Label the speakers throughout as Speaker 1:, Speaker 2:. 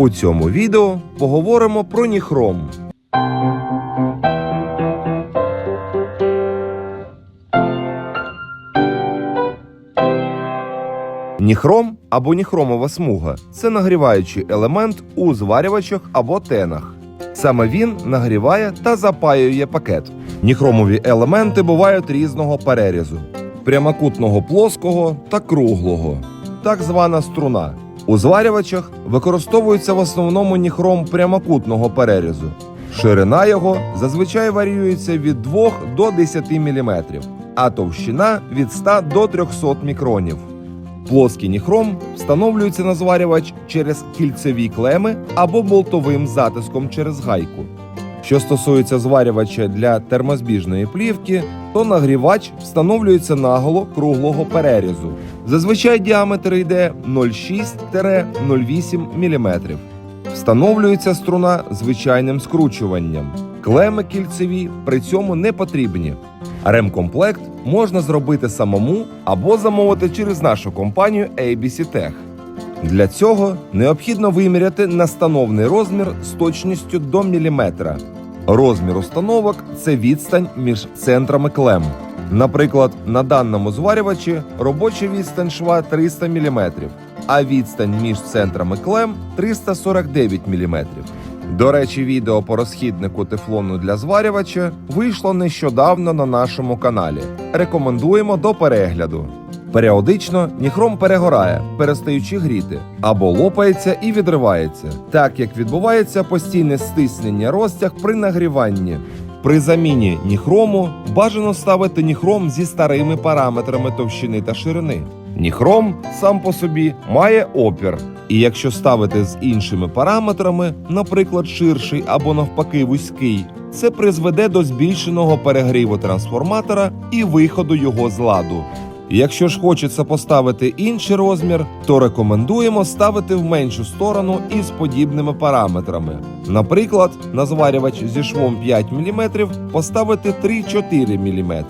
Speaker 1: У цьому відео поговоримо про ніхром. Ніхром або ніхромова смуга це нагріваючий елемент у зварювачах або тенах. Саме він нагріває та запаює пакет. Ніхромові елементи бувають різного перерізу: прямокутного плоского та круглого, так звана струна. У зварювачах використовується в основному ніхром прямокутного перерізу. Ширина його зазвичай варіюється від 2 до 10 мм, а товщина від 100 до 300 мікронів. Плоский ніхром встановлюється на зварювач через кільцеві клеми або болтовим затиском через гайку. Що стосується зварювача для термозбіжної плівки, то нагрівач встановлюється наголо круглого перерізу. Зазвичай діаметр йде 0,6-0,8 мм. Встановлюється струна звичайним скручуванням. Клеми кільцеві при цьому не потрібні. Ремкомплект можна зробити самому або замовити через нашу компанію ABC Tech. Для цього необхідно виміряти настановний розмір з точністю до міліметра. Розмір установок це відстань між центрами клем. Наприклад, на даному зварювачі робоча відстань шва 300 мм, а відстань між центрами клем 349 мм. До речі, відео по розхіднику тефлону для зварювача вийшло нещодавно на нашому каналі. Рекомендуємо до перегляду. Періодично ніхром перегорає, перестаючи гріти, або лопається і відривається, так як відбувається постійне стиснення розтяг при нагріванні. При заміні ніхрому бажано ставити ніхром зі старими параметрами товщини та ширини. Ніхром сам по собі має опір, і якщо ставити з іншими параметрами, наприклад, ширший або навпаки вузький, це призведе до збільшеного перегріву трансформатора і виходу його з ладу. Якщо ж хочеться поставити інший розмір, то рекомендуємо ставити в меншу сторону із подібними параметрами. Наприклад, на зварювач зі швом 5 мм поставити 3-4 мм.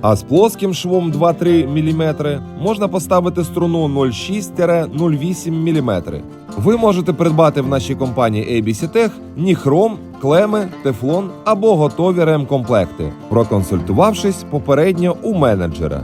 Speaker 1: А з плоским швом 2-3 мм можна поставити струну 0,6-0,8 мм. Ви можете придбати в нашій компанії ABC Tech ніхром, клеми, тефлон або готові ремкомплекти, проконсультувавшись попередньо у менеджера.